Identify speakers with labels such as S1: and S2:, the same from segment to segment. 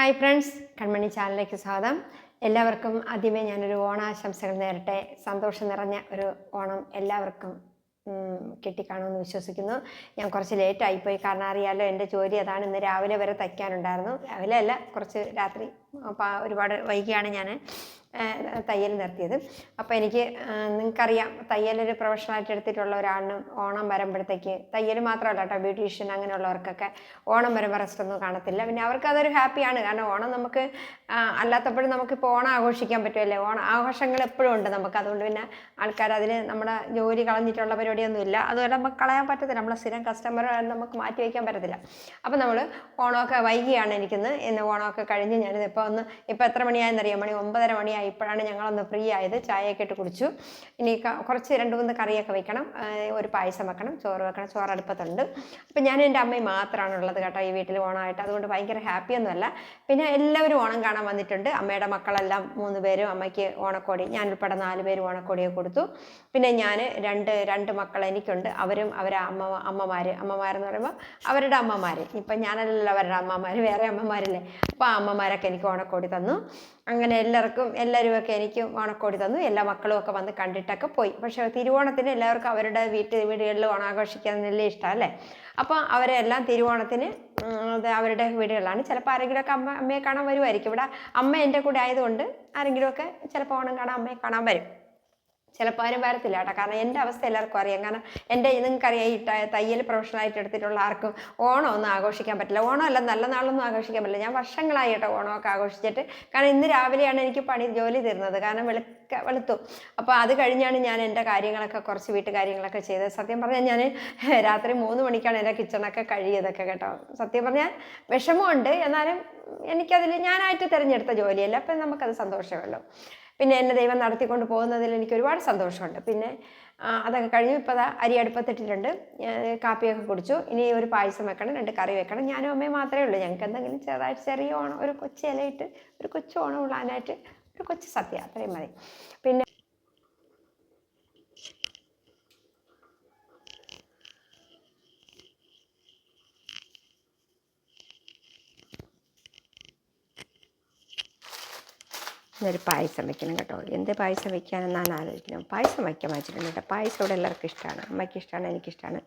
S1: Hi friends കൺമണി ചാനലിലേക്ക് സ്വാഗതം. എല്ലാവർക്കും ആദ്യമേ ഞാനൊരു ഓണാശംസകൾ നേരട്ടെ. സന്തോഷം നിറഞ്ഞ ഒരു ഓണം എല്ലാവർക്കും കിട്ടിക്കാണുമെന്ന് വിശ്വസിക്കുന്നു. ഞാൻ കുറച്ച് ലേറ്റ് ആയിപ്പോയി. കാരണം അറിയാലോ എന്റെ ജോലി അതാണ്. ഇന്ന് രാവിലെ വരെ തയ്ക്കാനുണ്ടായിരുന്നു. രാവിലെ അല്ല കുറച്ച് രാത്രി അപ്പോൾ ഒരുപാട് വൈകിയാണ് ഞാൻ തയ്യൽ നിർത്തിയത്. അപ്പോൾ എനിക്ക് നിങ്ങൾക്കറിയാം തയ്യലൊരു പ്രൊഫഷണലായിട്ട് എടുത്തിട്ടുള്ള ഒരാളിന് ഓണം വരുമ്പോഴത്തേക്ക് തയ്യൽ മാത്രമല്ല കേട്ടോ ബ്യൂട്ടീഷ്യൻ അങ്ങനെയുള്ളവർക്കൊക്കെ ഓണം വരുമ്പോൾ റെസ്റ്റ് ഒന്നും കാണത്തില്ല. പിന്നെ അവർക്ക് അതൊരു ഹാപ്പിയാണ് കാരണം ഓണം നമുക്ക് അല്ലാത്തപ്പോഴും നമുക്കിപ്പോൾ ഓണം ആഘോഷിക്കാൻ പറ്റുമല്ലേ? ഓണം ആഘോഷങ്ങൾ എപ്പോഴും ഉണ്ട് നമുക്ക്. അതുകൊണ്ട് പിന്നെ ആൾക്കാർ അതിന് നമ്മുടെ ജോലി കളഞ്ഞിട്ടുള്ള പരിപാടിയൊന്നും ഇല്ല. അതുപോലെ നമുക്ക് കളയാൻ പറ്റത്തില്ല. നമ്മളെ സ്ഥിരം കസ്റ്റമർ നമുക്ക് മാറ്റി വയ്ക്കാൻ പറ്റത്തില്ല. അപ്പോൾ നമ്മൾ ഓണമൊക്കെ വൈകിയാണ് എനിക്കിന്ന്. ഇന്ന് ഓണമൊക്കെ കഴിഞ്ഞ് ഞാനിത് ഇപ്പോൾ ഒന്ന് ഇപ്പോൾ എത്ര മണിയായെന്നറിയാം? മണി ഒമ്പതര മണിയായി. ഇപ്പോഴാണ് ഞങ്ങളൊന്ന് ഫ്രീ ആയത്. ചായയൊക്കെ ഇട്ട് കുടിച്ചു. ഇനി കുറച്ച് രണ്ട് മൂന്ന് കറിയൊക്കെ വെക്കണം. ഒരു പായസം വെക്കണം. ചോറ് വെക്കണം. ചോറ് അടുപ്പത്തുണ്ട്. അപ്പം ഞാൻ എന്റെ അമ്മയും മാത്രമാണ് ഉള്ളത് കേട്ടോ ഈ വീട്ടിൽ ഓണമായിട്ട്. അതുകൊണ്ട് ഭയങ്കര ഹാപ്പിയൊന്നുമല്ല പിന്നെ എല്ലാവരും ഓണം കാണാൻ വന്നിട്ടുണ്ട്. അമ്മയുടെ മക്കളെല്ലാം മൂന്ന് പേരും അമ്മയ്ക്ക് ഓണക്കോടി ഞാൻ ഉൾപ്പെടെ നാല് പേരും ഓണക്കോടിയൊക്കെ കൊടുത്തു. പിന്നെ ഞാൻ രണ്ട് രണ്ട് മക്കൾ എനിക്കുണ്ട്. അവരും അവരെ അമ്മ അമ്മമാർ അമ്മമാരെന്ന് പറയുമ്പോൾ അവരുടെ അമ്മമാർ ഇപ്പം ഞാനല്ലല്ലോ അവരുടെ അമ്മമാർ വേറെ അമ്മമാരില്ലേ? അപ്പോൾ ആ അമ്മമാരൊക്കെ എനിക്ക് ഓണക്കോടി തന്നു. അങ്ങനെ എല്ലാവർക്കും എല്ലാവരും ഒക്കെ എനിക്ക് ഓണക്കോടി തന്നു. എല്ലാ മക്കളും ഒക്കെ വന്ന് കണ്ടിട്ടൊക്കെ പോയി. പക്ഷേ തിരുവോണത്തിന് എല്ലാവർക്കും അവരുടെ വീട്ടിൽ വീടുകളിൽ ഓണാഘോഷിക്കാൻ നല്ല ഇഷ്ടം അല്ലേ? അപ്പോൾ അവരെല്ലാം തിരുവോണത്തിന് അവരുടെ വീടുകളിലാണ്. ചിലപ്പോൾ ആരെങ്കിലുമൊക്കെ അമ്മ അമ്മയെ കാണാൻ വരുമായിരിക്കും. ഇവിടെ അമ്മ എന്റെ കൂടെ ആയതുകൊണ്ട് ആരെങ്കിലുമൊക്കെ ചിലപ്പോൾ ഓണം കാണാൻ അമ്മയെ കാണാൻ വരും. ചിലപ്പോൾ ആരും വരത്തില്ല കേട്ടോ. കാരണം എന്റെ അവസ്ഥ എല്ലാവർക്കും അറിയാം. കാരണം എന്റെ നിങ്ങൾക്കറിയാം ഈ തയ്യൽ പ്രൊഫഷണലായിട്ട് എടുത്തിട്ടുള്ള ആർക്കും ഓണം ഒന്നും ആഘോഷിക്കാൻ പറ്റില്ല. ഓണം അല്ല നല്ല നാളൊന്നും ആഘോഷിക്കാൻ പറ്റില്ല. ഞാൻ വർഷങ്ങളായി കേട്ടോ ഓണമൊക്കെ ആഘോഷിച്ചിട്ട്. കാരണം ഇന്ന് രാവിലെയാണ് എനിക്ക് പണി ജോലി തരുന്നത് കാരണം വെളുക്ക വെളുത്തു. അപ്പോൾ അത് കഴിഞ്ഞാണ് ഞാൻ എന്റെ കാര്യങ്ങളൊക്കെ കുറച്ച് വീട്ടു കാര്യങ്ങളൊക്കെ ചെയ്തത്. സത്യം പറഞ്ഞാൽ ഞാൻ രാത്രി മൂന്ന് മണിക്കാണ് എന്റെ കിച്ചണൊക്കെ കഴിയതൊക്കെ കേട്ടോ. സത്യം പറഞ്ഞാൽ വിഷമമുണ്ട്. എന്നാലും എനിക്കതിൽ ഞാനായിട്ട് തിരഞ്ഞെടുത്ത ജോലിയല്ല. അപ്പം നമുക്കത് സന്തോഷമല്ലോ പിന്നെ എന്നെ ദൈവം നടത്തിക്കൊണ്ട് പോകുന്നതിൽ എനിക്ക് ഒരുപാട് സന്തോഷമുണ്ട്. പിന്നെ അതൊക്കെ കഴിഞ്ഞു. ഇപ്പോൾ ദാ അരി അടുപ്പത്തിട്ടിട്ടുണ്ട്. കാപ്പിയൊക്കെ കുടിച്ചു. ഇനി ഒരു പായസം വെക്കണം രണ്ട് കറി വെക്കണം. ഞാനും അമ്മയും മാത്രമേ ഉള്ളൂ. ഞങ്ങൾക്ക് എന്തെങ്കിലും ചെറുതായിട്ട് ചെറിയ ഓണം ഒരു കൊച്ചു ഇലയിട്ട് ഒരു കൊച്ചു ഓണം ഉള്ളാനായിട്ട് ഒരു കൊച്ചു സദ്യ. അത്രയും മതി. പിന്നെ ഒരു പായസം വെക്കണം കേട്ടോ. എന്ത് പായസം വെക്കാനെന്നാണ് ആലോചിക്കുന്നത്. പായസം വയ്ക്കാൻ വെച്ചിട്ടുണ്ട് കേട്ടോ. പായസം ഇവിടെ എല്ലാവർക്കും ഇഷ്ടമാണ്. അമ്മയ്ക്ക് ഇഷ്ടമാണ് എനിക്കിഷ്ടമാണ്.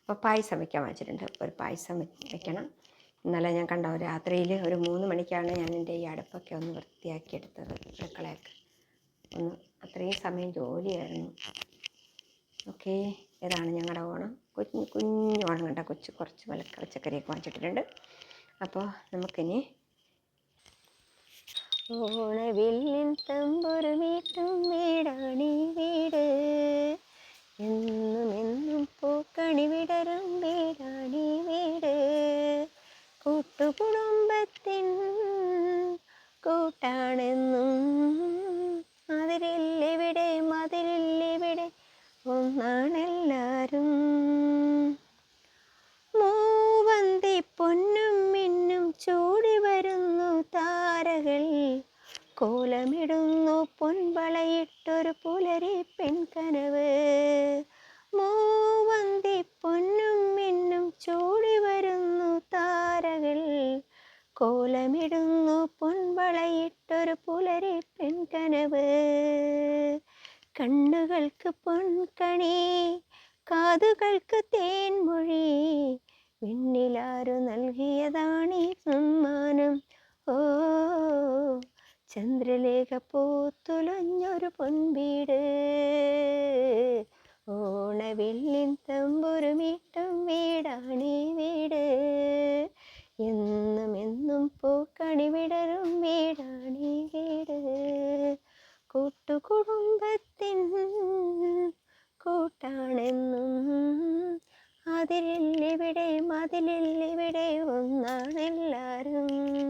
S1: അപ്പോൾ പായസം വെക്കാൻ വെച്ചിട്ടുണ്ട് ഒരു പായസം വെക്കണം. ഇന്നലെ ഞാൻ കണ്ട രാത്രിയിൽ ഒരു മൂന്ന് മണിക്കാണ് ഞാൻ എന്റെ ഈ അടുപ്പൊക്കെ ഒന്ന് വൃത്തിയാക്കി എടുത്തത് അടുക്കളയൊക്കെ. ഒന്ന് അത്രയും സമയം ജോലിയായിരുന്നു. ഓക്കെ. ഇതാണ് ഞങ്ങളുടെ ഓണം. കുഞ്ഞ് കുഞ്ഞു ഓണം കണ്ട കൊച്ചു കുറച്ച് വിലക്ക പച്ചക്കറിയൊക്കെ വാങ്ങിച്ചിട്ടിട്ടുണ്ട് അപ്പോൾ നമുക്കിനി ഓണവില്ലിൻ തമ്പൊരു വീട്ടും വീടാണീ വീട്. എന്നും പൂക്കണി വിടരും വീടാണീ വീട് കൂട്ടുകുടുംബത്തിൻ കൂട്ടാണെന്നും അതിരില്ലെവിടെ മതിലില്ലെവിടെ ഒന്നാണെല്ലാരും മൂവന്തി പൊന്നും മിന്നും ചൂടി വരുന്നു താരകൾ കോലമിടുന്നു പൊൻവളയിട്ടൊരു പുലരി പെൺകനവ്. മൂവന്തി പൊന്നും മിന്നും ചൂടി വരുന്നു താരകൾ. കോലമിടുന്നു പൊൻവളയിട്ടൊരു പുലരി പെൺകനവ്. കണ്ണുകൾക്ക് പൊൻകണി കാതുകൾക്ക് തേൻമൊഴി ചന്ദ്രലേഖ പൂത്തുലഞ്ഞൊരു പൊൻവീട്. ഓണവെള്ളിൻ തമ്പുരുമീട്ടും വീടാണീ വീട്. എന്നും എന്നും പൂക്കണി വിടരും വീടാണീ വീട്. കൂട്ടുകുടുംബത്തിൻ കൂട്ടാണെന്നും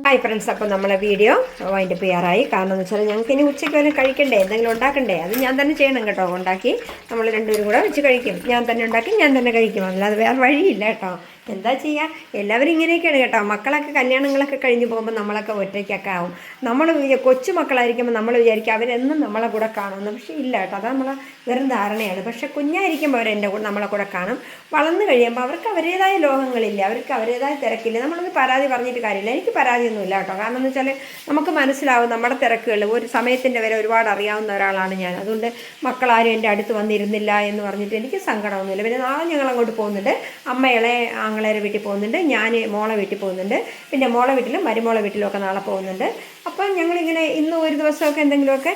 S1: ഹായ് ഫ്രണ്ട്സ് അപ്പോൾ നമ്മളെ വീഡിയോ വൈൻഡ് അപ്പ് ചെയ്യാറായി. കാരണം എന്ന് വെച്ചാൽ ഞങ്ങൾക്ക് ഇനി ഉച്ചയ്ക്ക് വരെ കഴിക്കണ്ടേ? എന്തെങ്കിലും ഉണ്ടാക്കണ്ടേ? അത് ഞാൻ തന്നെ ചെയ്യണം കേട്ടോ. ഉണ്ടാക്കി നമ്മൾ രണ്ടുപേരും കൂടെ വെച്ച് കഴിക്കും. ഞാൻ തന്നെ ഉണ്ടാക്കി ഞാൻ തന്നെ കഴിക്കും. അല്ലാതെ വേറെ വഴിയില്ല കേട്ടോ. എന്താ ചെയ്യുക എല്ലാവരും ഇങ്ങനെയൊക്കെയാണ് കേട്ടോ. മക്കളൊക്കെ കല്യാണങ്ങളൊക്കെ കഴിഞ്ഞ് പോകുമ്പോൾ നമ്മളൊക്കെ ഒറ്റയ്ക്കൊക്കെ ആവും. നമ്മൾ കൊച്ചു മക്കളായിരിക്കുമ്പോൾ നമ്മൾ വിചാരിക്കും അവരെന്നും നമ്മളെ കൂടെ കാണുമെന്ന്. പക്ഷേ ഇല്ല കേട്ടോ. അത് നമ്മളെ വെറും ധാരണയാണ്. പക്ഷേ കുഞ്ഞായിരിക്കുമ്പോൾ അവരെന്റെ കൂടെ നമ്മളെ കൂടെ കാണും. വളർന്നു കഴിയുമ്പോൾ അവർക്ക് അവരുടേതായ ലോകങ്ങളില്ല അവർക്ക് അവരുടേതായ തിരക്കില്ല നമ്മളൊന്ന് പരാതി പറഞ്ഞിട്ട് കാര്യമില്ല. എനിക്ക് പരാതിയൊന്നുമില്ല കേട്ടോ. കാരണം എന്ന് വെച്ചാൽ നമുക്ക് മനസ്സിലാവും നമ്മുടെ തിരക്കുകൾ ഒരു സമയത്തിന്റെ വരെ ഒരുപാട് അറിയാവുന്ന ഒരാളാണ് ഞാൻ. അതുകൊണ്ട് മക്കളാരും എന്റെ അടുത്ത് വന്നിരുന്നില്ല എന്ന് പറഞ്ഞിട്ട് എനിക്ക് സങ്കടമൊന്നുമില്ല. പിന്നെ നാളെ ഞങ്ങൾ അങ്ങോട്ട് പോകുന്നുണ്ട് അമ്മകളെ ആങ്ങളേരെ വീട്ടിൽ പോകുന്നുണ്ട് ഞാൻ മോളെ വീട്ടിൽ പോകുന്നുണ്ട് പിന്നെ മോളെ വീട്ടിലും മരുമോളെ വീട്ടിലും ഒക്കെ നാളെ പോകുന്നുണ്ട്. അപ്പം ഞങ്ങളിങ്ങനെ ഇന്ന് ഒരു ദിവസമൊക്കെ എന്തെങ്കിലുമൊക്കെ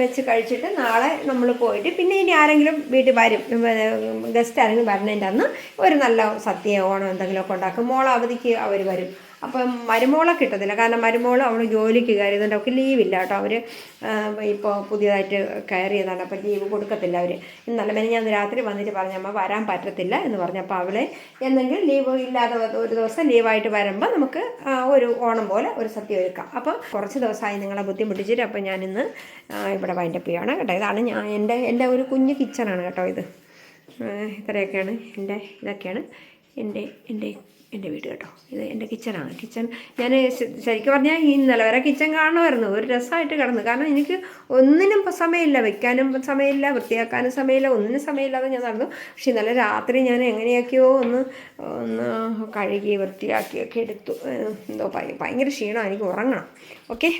S1: വെച്ച് കഴിച്ചിട്ട് നാളെ നമ്മൾ പോയിട്ട് പിന്നെ ഇനി ആരെങ്കിലും വീട്ടിൽ വരും ഗസ്റ്റ് ആരെങ്കിലും വരണതിന്റെ അന്ന് ഒരു നല്ല സദ്യ ഓണം എന്തെങ്കിലുമൊക്കെ ഉണ്ടാക്കും. മോളെ അവധിക്ക് അവർ വരും. അപ്പം മരുമോളെ കിട്ടത്തില്ല. കാരണം മരുമോൾ അവൾ ജോലിക്ക് കയറിയതുകൊണ്ട് അവൾക്ക് ലീവില്ല കേട്ടോ. അവർ ഇപ്പോൾ പുതിയതായിട്ട് കയറിയതാണ്. അപ്പം ലീവ് കൊടുക്കത്തില്ല അവർ ഇന്നലെ പിന്നെ ഞാൻ രാത്രി വന്നിട്ട് പറഞ്ഞു അമ്മ വരാൻ പറ്റത്തില്ല എന്ന് പറഞ്ഞപ്പോൾ അവളെ എന്തെങ്കിലും ലീവ് ഇല്ലാതെ ഒരു ദിവസം ലീവായിട്ട് വരുമ്പോൾ നമുക്ക് ഒരു ഓണം പോലെ ഒരു സദ്യ ഒരുക്കാം. അപ്പം കുറച്ച് ദിവസമായി നിങ്ങളെ ബുദ്ധിമുട്ടിച്ചിട്ട് അപ്പം ഞാനിന്ന് ഇവിടെ വൈൻഡപ്പ് ചെയ്യാണ് കേട്ടോ. ഇതാണ് ഞാൻ എന്റെ എന്റെ ഒരു കുഞ്ഞ് കിച്ചണാണ് കേട്ടോ ഇത്. ഇത്രയൊക്കെയാണ് എന്റെ ഇതൊക്കെയാണ് എന്റെ എന്റെ എന്റെ വീട് കേട്ടോ. ഇത് എന്റെ കിച്ചണാണ് കിച്ചൺ ഞാൻ ശരിക്കും പറഞ്ഞാൽ ഈ നിലവരെ വരെ കിച്ചൺ കാണുമായിരുന്നു. ഒരു രസമായിട്ട് കിടന്നു. കാരണം എനിക്ക് ഒന്നിനും സമയമില്ല. വെക്കാനും സമയമില്ല. വൃത്തിയാക്കാനും സമയമില്ല. ഒന്നിനും സമയമില്ലാതെ ഞാൻ നടന്നു. പക്ഷെ ഇന്നലെ രാത്രി ഞാൻ എങ്ങനെയൊക്കെയോ ഒന്ന് ഒന്ന് കഴുകി വൃത്തിയാക്കിയൊക്കെ എടുത്തു. എന്തോ ഭയ- ഭയങ്കര ക്ഷീണം എനിക്ക് ഉറങ്ങണം. ഓക്കെ?